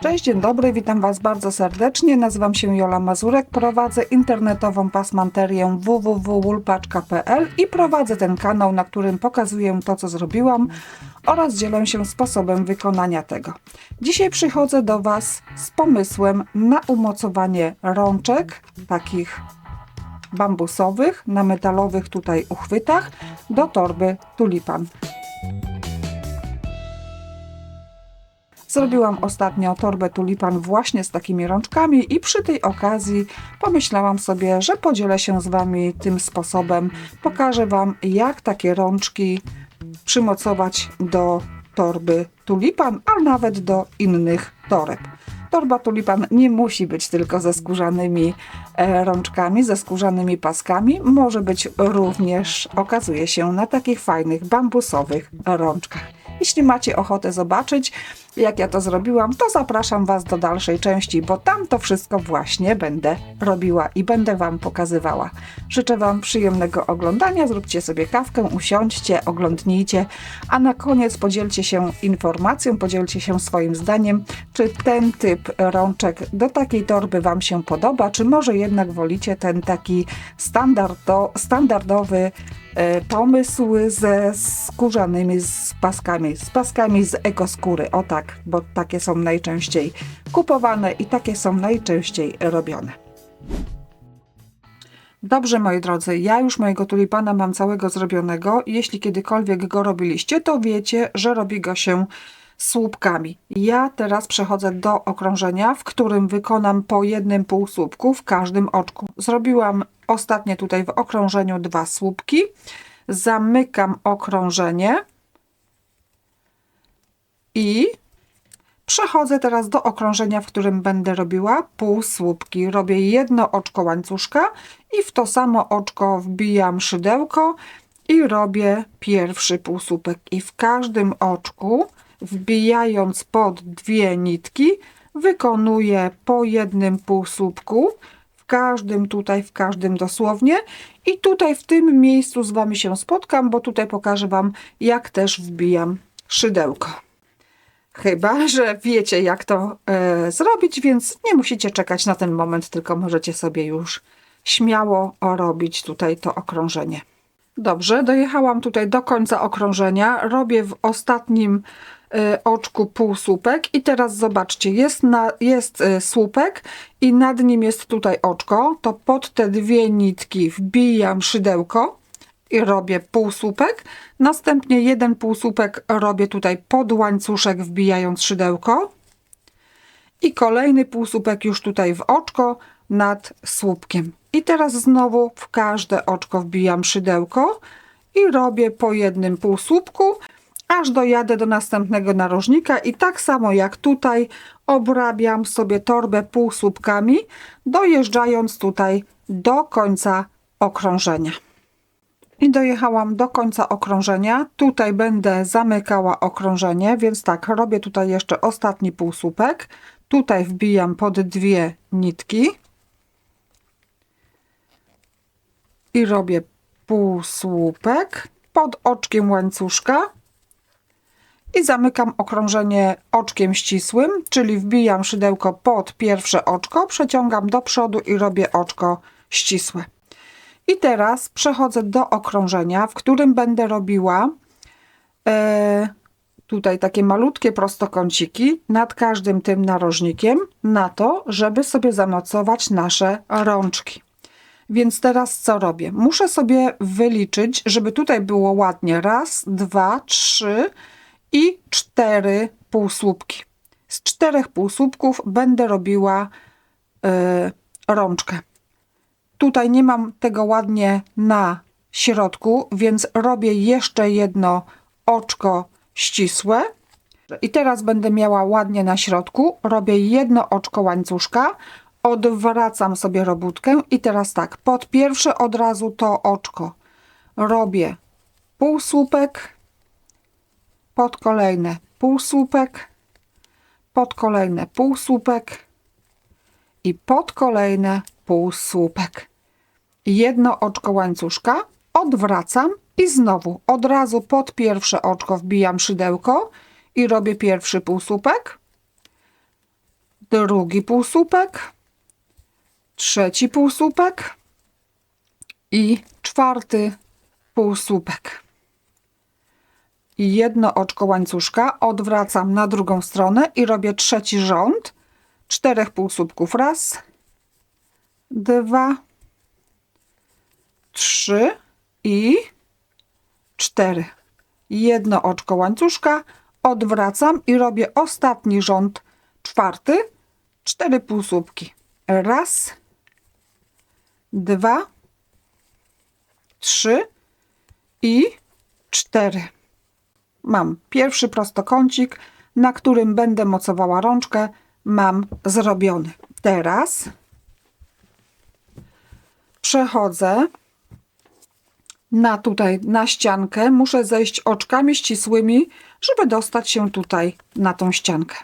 Cześć, dzień dobry, witam Was bardzo serdecznie. Nazywam się Jola Mazurek, prowadzę internetową pasmanterię www.woolpacz.pl i prowadzę ten kanał, na którym pokazuję to, co zrobiłam oraz dzielę się sposobem wykonania tego. Dzisiaj przychodzę do Was z pomysłem na umocowanie rączek, takich bambusowych, na metalowych tutaj uchwytach do torby tulipan. Zrobiłam ostatnio torbę tulipan właśnie z takimi rączkami i przy tej okazji pomyślałam sobie, że podzielę się z Wami tym sposobem. Pokażę Wam, jak takie rączki przymocować do torby tulipan, a nawet do innych toreb. Torba tulipan nie musi być tylko ze skórzanymi e, rączkami, ze skórzanymi paskami. Może być również, okazuje się, na takich fajnych bambusowych rączkach. Jeśli macie ochotę zobaczyć, jak ja to zrobiłam, to zapraszam Was do dalszej części, bo tam to wszystko właśnie będę robiła i będę Wam pokazywała. Życzę Wam przyjemnego oglądania, zróbcie sobie kawkę, usiądźcie, oglądnijcie, a na koniec podzielcie się informacją, podzielcie się swoim zdaniem, czy ten typ rączek do takiej torby Wam się podoba, czy może jednak wolicie ten taki standardo, standardowy pomysł ze skórzanymi z paskami, z paskami z ekoskóry. O tak, bo takie są najczęściej kupowane i takie są najczęściej robione. Dobrze, moi drodzy, ja już mojego tulipana mam całego zrobionego. Jeśli kiedykolwiek go robiliście, to wiecie, że robi go się słupkami. Ja teraz przechodzę do okrążenia, w którym wykonam po jednym półsłupku w każdym oczku. Zrobiłam ostatnie tutaj w okrążeniu dwa słupki. Zamykam okrążenie i przechodzę teraz do okrążenia, w którym będę robiła półsłupki. Robię jedno oczko łańcuszka i w to samo oczko wbijam szydełko i robię pierwszy półsłupek. I w każdym oczku wbijając pod dwie nitki, wykonuję po jednym półsłupku, każdym tutaj, w każdym dosłownie i tutaj w tym miejscu z Wami się spotkam, bo tutaj pokażę Wam, jak też wbijam szydełko. Chyba, że wiecie, jak to e, zrobić, więc nie musicie czekać na ten moment, tylko możecie sobie już śmiało robić tutaj to okrążenie. Dobrze, dojechałam tutaj do końca okrążenia. Robię w ostatnim oczku półsłupek. I teraz zobaczcie, jest, na, jest y, słupek i nad nim jest tutaj oczko, to pod te dwie nitki wbijam szydełko i robię półsłupek, następnie jeden półsłupek robię tutaj pod łańcuszek wbijając szydełko. I kolejny półsłupek już tutaj w oczko nad słupkiem. I teraz znowu w każde oczko wbijam szydełko i robię po jednym półsłupku, aż dojadę do następnego narożnika i tak samo jak tutaj obrabiam sobie torbę półsłupkami, dojeżdżając tutaj do końca okrążenia. I dojechałam do końca okrążenia. Tutaj będę zamykała okrążenie, więc tak, robię tutaj jeszcze ostatni półsłupek. Tutaj wbijam pod dwie nitki. i robię półsłupek pod oczkiem łańcuszka i zamykam okrążenie oczkiem ścisłym, czyli wbijam szydełko pod pierwsze oczko, przeciągam do przodu i robię oczko ścisłe. I teraz przechodzę do okrążenia, w którym będę robiła e, tutaj takie malutkie prostokąciki nad każdym tym narożnikiem na to, żeby sobie zamocować nasze rączki. Więc teraz co robię? Muszę sobie wyliczyć, żeby tutaj było ładnie. Raz, dwa, trzy i cztery półsłupki. Z czterech półsłupków będę robiła yy, rączkę. Tutaj nie mam tego ładnie na środku, więc robię jeszcze jedno oczko ścisłe. I teraz będę miała ładnie na środku. Robię jedno oczko łańcuszka, odwracam sobie robótkę i teraz tak, pod pierwsze od razu to oczko robię półsłupek, pod kolejne półsłupek, pod kolejne półsłupek. I pod kolejne półsłupek. Jedno oczko łańcuszka odwracam i znowu od razu pod pierwsze oczko wbijam szydełko i robię pierwszy półsłupek. Drugi półsłupek, trzeci półsłupek. I czwarty półsłupek. Jedno oczko łańcuszka odwracam na drugą stronę i robię trzeci rząd czterech półsłupków. Raz, dwa, trzy i cztery. Jedno oczko łańcuszka odwracam i robię ostatni rząd czwarty, cztery półsłupki. Raz, dwa, trzy i cztery. Mam pierwszy prostokącik, na którym będę mocowała rączkę. Mam zrobiony. Teraz przechodzę na tutaj, na ściankę. Muszę zejść oczkami ścisłymi, żeby dostać się tutaj na tą ściankę.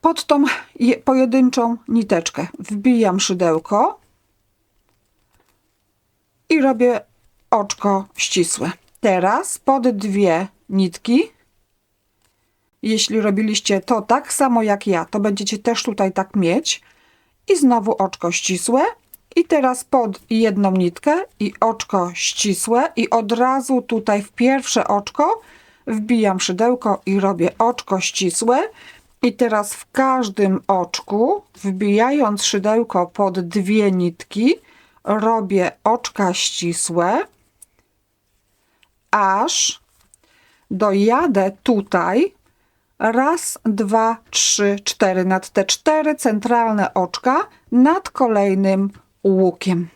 Pod tą je- pojedynczą niteczkę wbijam szydełko i robię oczko ścisłe. Teraz pod dwie nitki, jeśli robiliście to tak samo jak ja, to będziecie też tutaj tak mieć. I znowu oczko ścisłe. I teraz pod jedną nitkę i oczko ścisłe i od razu tutaj w pierwsze oczko wbijam szydełko i robię oczko ścisłe. I teraz w każdym oczku, wbijając szydełko pod dwie nitki, robię oczka ścisłe, aż dojadę tutaj raz, dwa, trzy, cztery nad te cztery centralne oczka nad kolejnym łukiem.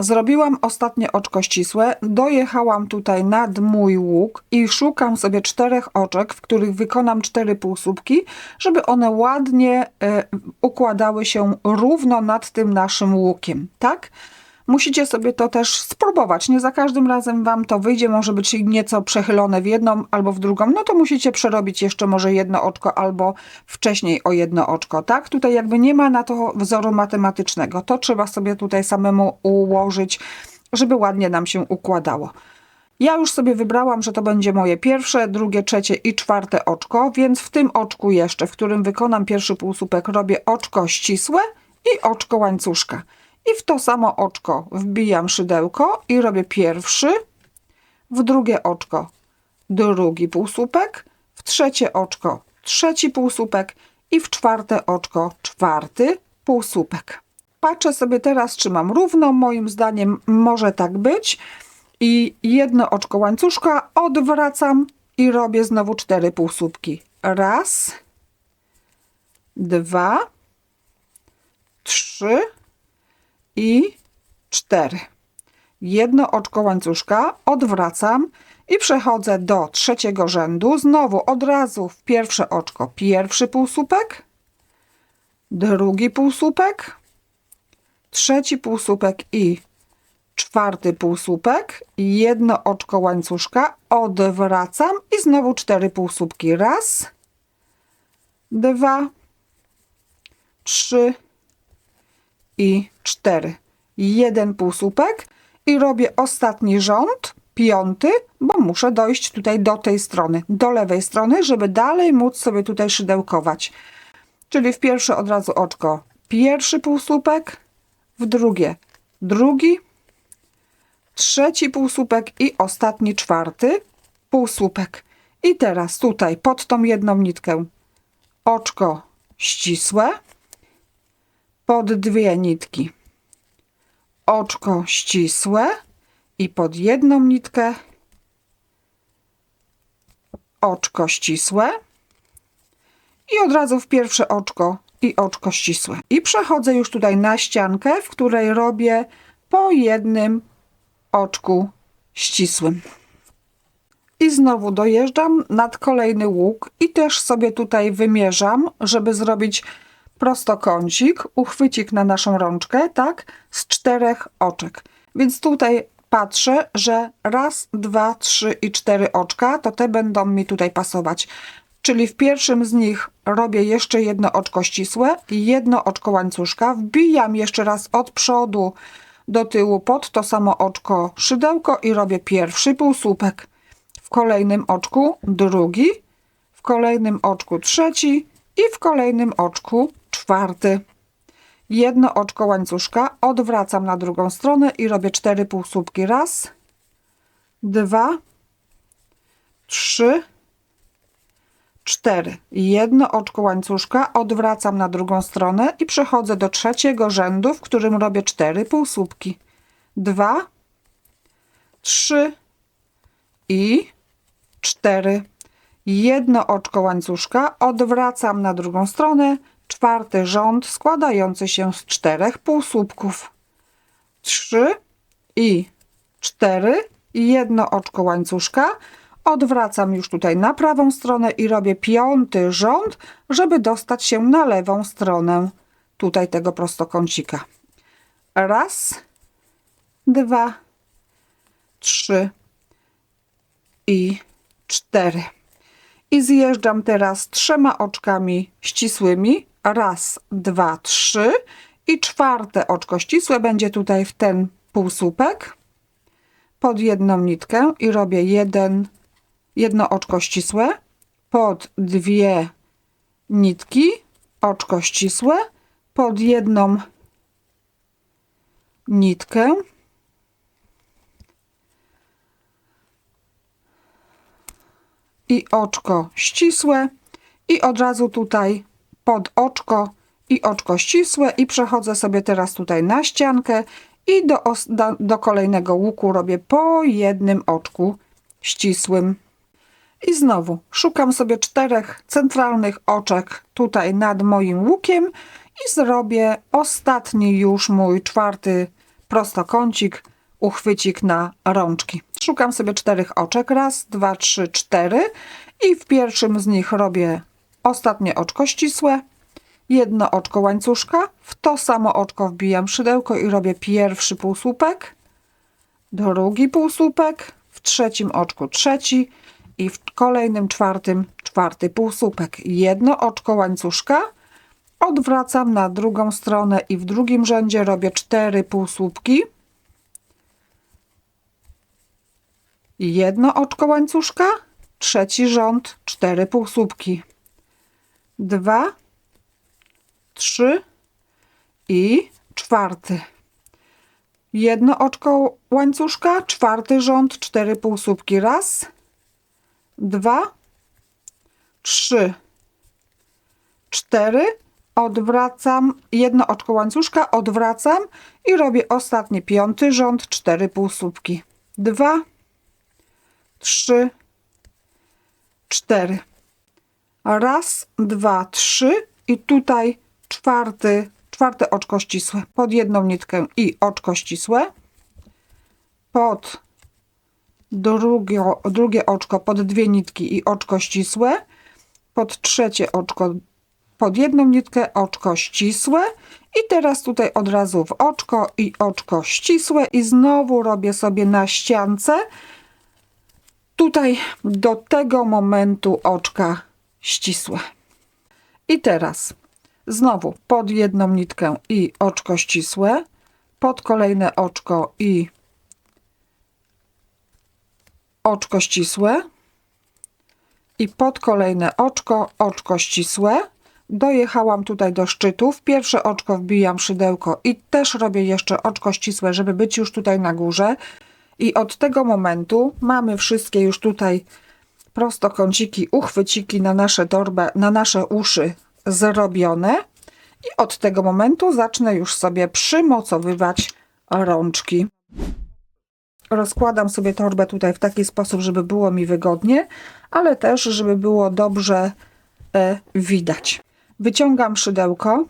Zrobiłam ostatnie oczko ścisłe, dojechałam tutaj nad mój łuk i szukam sobie czterech oczek, w których wykonam cztery półsłupki, żeby one ładnie e, układały się równo nad tym naszym łukiem, tak? Musicie sobie to też spróbować. Nie za każdym razem Wam to wyjdzie, może być nieco przechylone w jedną albo w drugą. No to musicie przerobić jeszcze może jedno oczko albo wcześniej o jedno oczko, tak? Tutaj jakby nie ma na to wzoru matematycznego. To trzeba sobie tutaj samemu ułożyć, żeby ładnie nam się układało. Ja już sobie wybrałam, że to będzie moje pierwsze, drugie, trzecie i czwarte oczko, więc w tym oczku jeszcze, w którym wykonam pierwszy półsłupek, robię oczko ścisłe i oczko łańcuszka. I w to samo oczko wbijam szydełko i robię pierwszy, w drugie oczko drugi półsłupek, w trzecie oczko trzeci półsłupek i w czwarte oczko czwarty półsłupek. Patrzę sobie teraz, czy mam równo. Moim zdaniem może tak być. I jedno oczko łańcuszka odwracam i robię znowu cztery półsłupki. Raz, dwa, trzy i cztery. Jedno oczko łańcuszka odwracam i przechodzę do trzeciego rzędu. Znowu od razu w pierwsze oczko pierwszy półsłupek, drugi półsłupek, trzeci półsłupek i czwarty półsłupek. Jedno oczko łańcuszka odwracam i znowu cztery półsłupki. Raz, dwa, trzy, i 4. Jeden półsłupek i robię ostatni rząd, piąty, bo muszę dojść tutaj do tej strony, do lewej strony, żeby dalej móc sobie tutaj szydełkować. Czyli w pierwsze od razu oczko pierwszy półsłupek, w drugie drugi, trzeci półsłupek i ostatni czwarty półsłupek. I teraz tutaj pod tą jedną nitkę oczko ścisłe, pod dwie nitki oczko ścisłe i pod jedną nitkę oczko ścisłe i od razu w pierwsze oczko i oczko ścisłe. I przechodzę już tutaj na ściankę, w której robię po jednym oczku ścisłym. I znowu dojeżdżam nad kolejny łuk i też sobie tutaj wymierzam, żeby zrobić prostokącik, uchwycik na naszą rączkę, tak, z czterech oczek. Więc tutaj patrzę, że raz, dwa, trzy i cztery oczka, to te będą mi tutaj pasować. Czyli w pierwszym z nich robię jeszcze jedno oczko ścisłe i jedno oczko łańcuszka. Wbijam jeszcze raz od przodu do tyłu pod to samo oczko szydełko i robię pierwszy półsłupek. W kolejnym oczku drugi, w kolejnym oczku trzeci i w kolejnym oczku czwarty. Jedno oczko łańcuszka, odwracam na drugą stronę i robię cztery półsłupki. Raz, dwa, trzy, cztery. Jedno oczko łańcuszka, odwracam na drugą stronę i przechodzę do trzeciego rzędu, w którym robię cztery półsłupki. Dwa, trzy i cztery. Jedno oczko łańcuszka, odwracam na drugą stronę, czwarty rząd składający się z czterech półsłupków. Trzy i cztery. Jedno oczko łańcuszka, Odwracam już tutaj na prawą stronę i robię piąty rząd, żeby dostać się na lewą stronę tutaj tego prostokącika. Raz, dwa, trzy i cztery. I zjeżdżam teraz trzema oczkami ścisłymi. Raz, dwa, trzy. I czwarte oczko ścisłe będzie tutaj w ten półsłupek. Pod jedną nitkę i robię jeden, jedno oczko ścisłe, pod dwie nitki, oczko ścisłe, pod jedną nitkę. I oczko ścisłe. I od razu tutaj pod oczko i oczko ścisłe i przechodzę sobie teraz tutaj na ściankę i do, do, kolejnego łuku robię po jednym oczku ścisłym. I znowu szukam sobie czterech centralnych oczek tutaj nad moim łukiem i zrobię ostatni już mój czwarty prostokącik, uchwycik na rączki. Szukam sobie czterech oczek. Raz, dwa, trzy, cztery. I w pierwszym z nich robię ostatnie oczko ścisłe, jedno oczko łańcuszka. W to samo oczko wbijam szydełko i robię pierwszy półsłupek, drugi półsłupek, w trzecim oczku trzeci i w kolejnym czwartym czwarty półsłupek. Jedno oczko łańcuszka, odwracam na drugą stronę i w drugim rzędzie robię cztery półsłupki. Jedno oczko łańcuszka, trzeci rząd, cztery półsłupki. Dwa, trzy i czwarty. Jedno oczko łańcuszka, czwarty rząd, cztery półsłupki. Raz, dwa, trzy, cztery. Odwracam jedno oczko łańcuszka, odwracam i robię ostatni piąty rząd, cztery półsłupki. Dwa, trzy, cztery. Raz, dwa, trzy i tutaj czwarty, czwarte oczko ścisłe pod jedną nitkę i oczko ścisłe. Pod drugie, drugie oczko pod dwie nitki i oczko ścisłe. Pod trzecie oczko pod jedną nitkę oczko ścisłe. I teraz tutaj od razu w oczko i oczko ścisłe i znowu robię sobie na ściance tutaj do tego momentu oczka ścisłe. I teraz znowu pod jedną nitkę i oczko ścisłe, pod kolejne oczko i oczko ścisłe i pod kolejne oczko, oczko ścisłe. Dojechałam tutaj do szczytu. W pierwsze oczko wbijam szydełko i też robię jeszcze oczko ścisłe, żeby być już tutaj na górze. I od tego momentu mamy wszystkie już tutaj prostokąciki, uchwyciki na nasze torbę, na nasze uszy zrobione. I od tego momentu zacznę już sobie przymocowywać rączki. Rozkładam sobie torbę tutaj w taki sposób, żeby było mi wygodnie, ale też, żeby było dobrze e, widać. Wyciągam szydełko.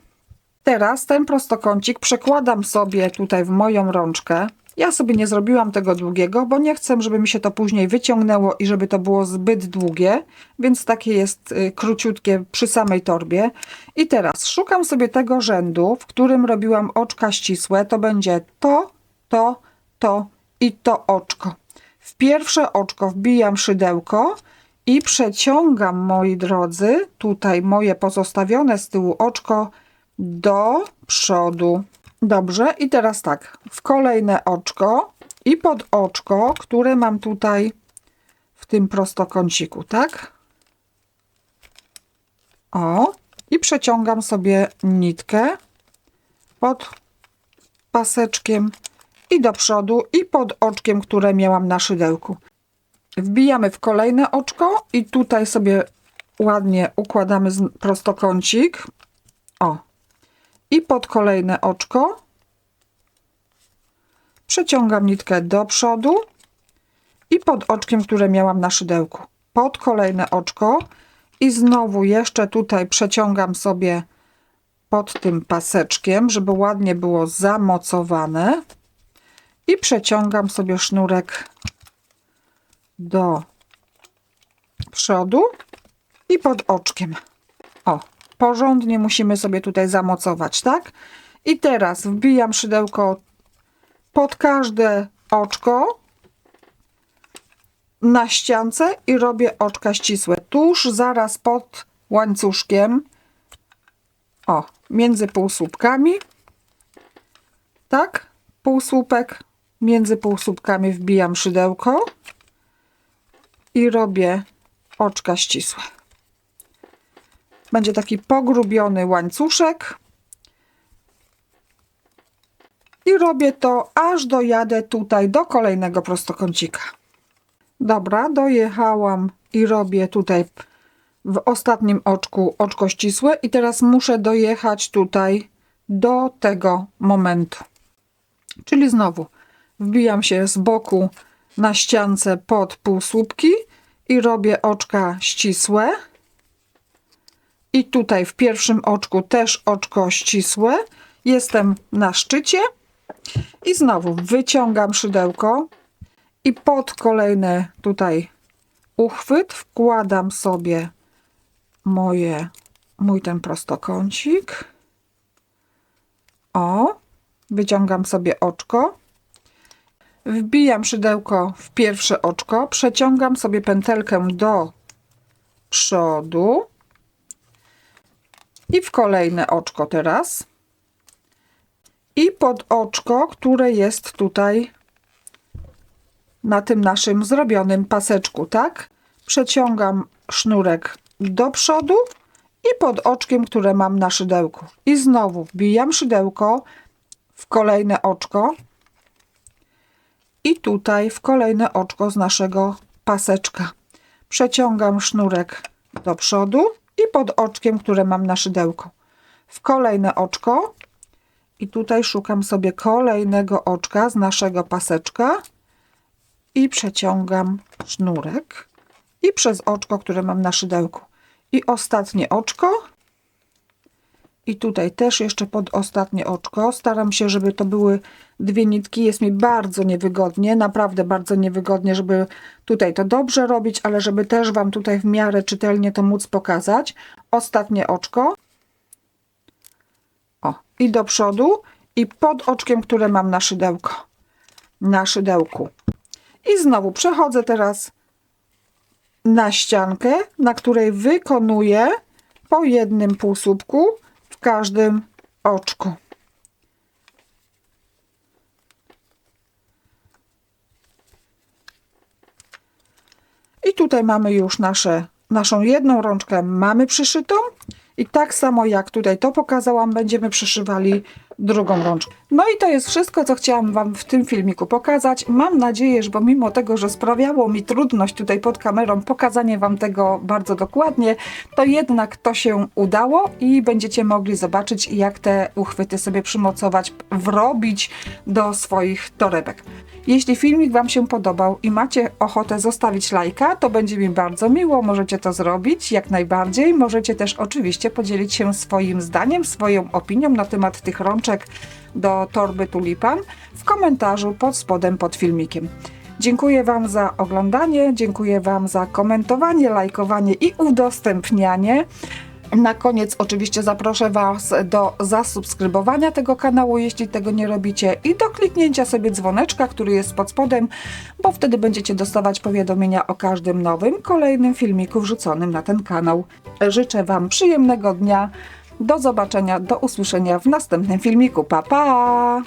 Teraz ten prostokącik przekładam sobie tutaj w moją rączkę. Ja sobie nie zrobiłam tego długiego, bo nie chcę, żeby mi się to później wyciągnęło i żeby to było zbyt długie, więc takie jest y, króciutkie przy samej torbie. I teraz szukam sobie tego rzędu, w którym robiłam oczka ścisłe. To będzie to, to, to i to oczko. W pierwsze oczko wbijam szydełko i przeciągam, moi drodzy, tutaj moje pozostawione z tyłu oczko do przodu. Dobrze, i teraz tak, w kolejne oczko i pod oczko, które mam tutaj w tym prostokąciku, tak? O, i przeciągam sobie nitkę pod paseczkiem i do przodu i pod oczkiem, które miałam na szydełku. Wbijamy w kolejne oczko i tutaj sobie ładnie układamy prostokącik. I pod kolejne oczko przeciągam nitkę do przodu i pod oczkiem, które miałam na szydełku. Pod kolejne oczko i znowu jeszcze tutaj przeciągam sobie pod tym paseczkiem, żeby ładnie było zamocowane i przeciągam sobie sznurek do przodu i pod oczkiem. O, porządnie musimy sobie tutaj zamocować, tak? I teraz wbijam szydełko pod każde oczko na ściance i robię oczka ścisłe. Tuż zaraz pod łańcuszkiem. O, między półsłupkami. Tak, półsłupek. Między półsłupkami wbijam szydełko i robię oczka ścisłe. Będzie taki pogrubiony łańcuszek. I robię to, aż dojadę tutaj do kolejnego prostokącika. Dobra, dojechałam i robię tutaj w ostatnim oczku oczko ścisłe i teraz muszę dojechać tutaj do tego momentu. Czyli znowu wbijam się z boku na ściance pod półsłupki i robię oczka ścisłe. I tutaj w pierwszym oczku też oczko ścisłe. Jestem na szczycie i znowu wyciągam szydełko i pod kolejny tutaj uchwyt wkładam sobie moje, mój ten prostokącik. O, wyciągam sobie oczko. Wbijam szydełko w pierwsze oczko, przeciągam sobie pętelkę do przodu i w kolejne oczko teraz. I pod oczko, które jest tutaj na tym naszym zrobionym paseczku, tak? Przeciągam sznurek do przodu i pod oczkiem, które mam na szydełku. I znowu wbijam szydełko w kolejne oczko i tutaj w kolejne oczko z naszego paseczka. Przeciągam sznurek do przodu i pod oczkiem, które mam na szydełku. W kolejne oczko i tutaj szukam sobie kolejnego oczka z naszego paseczka i przeciągam sznurek i przez oczko, które mam na szydełku. I ostatnie oczko. I tutaj też jeszcze pod ostatnie oczko. Staram się, żeby to były dwie nitki. Jest mi bardzo niewygodnie, naprawdę bardzo niewygodnie, żeby tutaj to dobrze robić, ale żeby też Wam tutaj w miarę czytelnie to móc pokazać. Ostatnie oczko. O, i do przodu i pod oczkiem, które mam na szydełko. Na szydełku. I znowu przechodzę teraz na ściankę, na której wykonuję po jednym półsłupku każdym oczku. I tutaj mamy już nasze, naszą jedną rączkę mamy przyszytą. I tak samo jak tutaj to pokazałam, będziemy przyszywali drugą rączkę. No i to jest wszystko, co chciałam Wam w tym filmiku pokazać. Mam nadzieję, że pomimo tego, że sprawiało mi trudność tutaj pod kamerą pokazanie Wam tego bardzo dokładnie, to jednak to się udało i będziecie mogli zobaczyć, jak te uchwyty sobie przymocować, wrobić do swoich torebek. Jeśli filmik Wam się podobał i macie ochotę zostawić lajka, to będzie mi bardzo miło. Możecie to zrobić jak najbardziej. Możecie też oczywiście podzielić się swoim zdaniem, swoją opinią na temat tych rączek do torby tulipan w komentarzu pod spodem pod filmikiem. Dziękuję Wam za oglądanie, dziękuję Wam za komentowanie, lajkowanie i udostępnianie. Na koniec oczywiście zaproszę Was do zasubskrybowania tego kanału, jeśli tego nie robicie, i do kliknięcia sobie dzwoneczka, który jest pod spodem, bo wtedy będziecie dostawać powiadomienia o każdym nowym, kolejnym filmiku wrzuconym na ten kanał. Życzę Wam przyjemnego dnia. Do zobaczenia, do usłyszenia w następnym filmiku. Pa, pa!